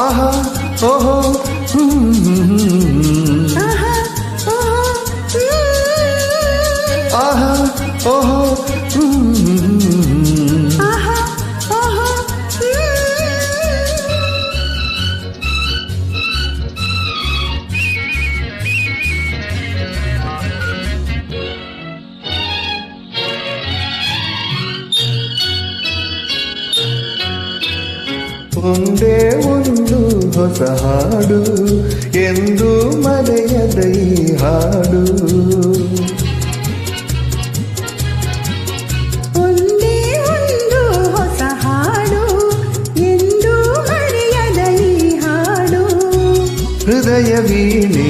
ஆஹா ஓஹோ ஆஹா ஓஹோ ಒಂದೇ ಒಂದು ಹೊಸ ಹಾಡು ಎಂದು ಮರೆಯದ ಈ ಹಾಡು. ಒಂದೇ ಒಂದು ಹೊಸ ಹಾಡು ಎಂದು ಮರೆಯದ ಈ ಹಾಡು. ಹೃದಯ ವೀಣೆ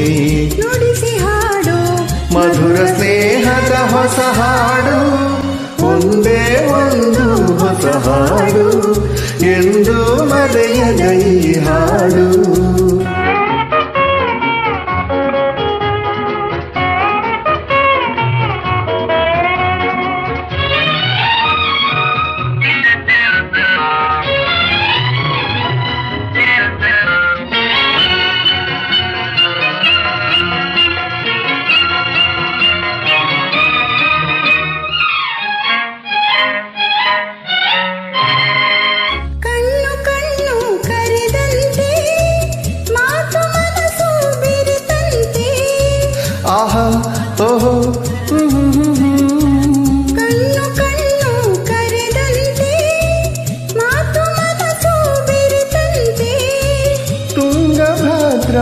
ನುಡಿಸಿ ಹಾಡು. ಮಧುರ ಸ್ನೇಹದ ಹೊಸ ಹಾಡು. ಒಂದೇ ಒಂದು ಮನಸ್ಸು ಬೆರೆತಂತೆ ತುಂಗಭದ್ರ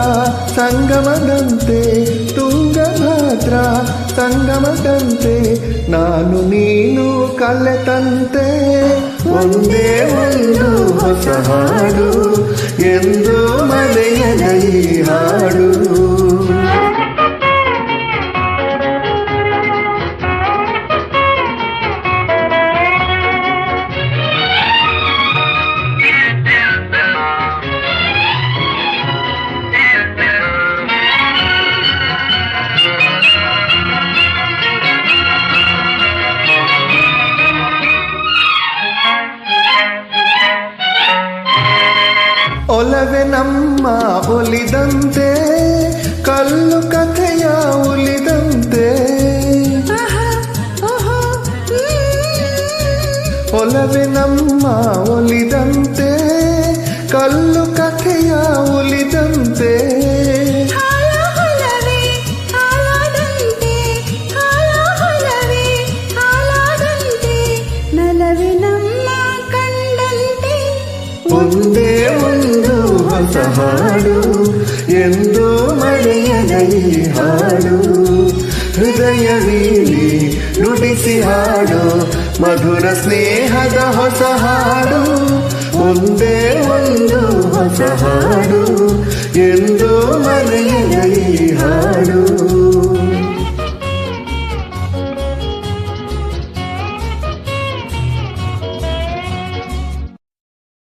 ಸಂಗಮದಂತೆ ತುಂಗಭದ್ರ ಸಂಗಮದಂತೆ ನಾನು ನೀನು ಕಲೆತಂತೆ ಒಂದೇ ಒಂದು ಹೊಸ ಹಾಡು ಎಂದು ಮರೆಯದ ಈ ಹಾಡು ಒಲವೆ ನಮ್ಮ ಒಲಿದಂತೆ ಕಲ್ಲು ಕಥೆಯ ಉಲಿದಂತೆ ಆಹಾ ಓಹೋ ಹ್ಮ್. ಒಲವೆ ನಮ್ಮ ಹೊಸ ಹಾಡು, ಎಂದು ಮಳೆಯದ ಈ ಹಾಡು. ಹೃದಯ ವೀಣಿ ನುಡಿಸಿ ಹಾಡು, ಮಧುರ ಸ್ನೇಹದ ಹೊಸ ಹಾಡು. ಒಂದೇ ಒಂದು ಹೊಸ ಹಾಡು, ಎಂದು ಮರೆಯದ ಈ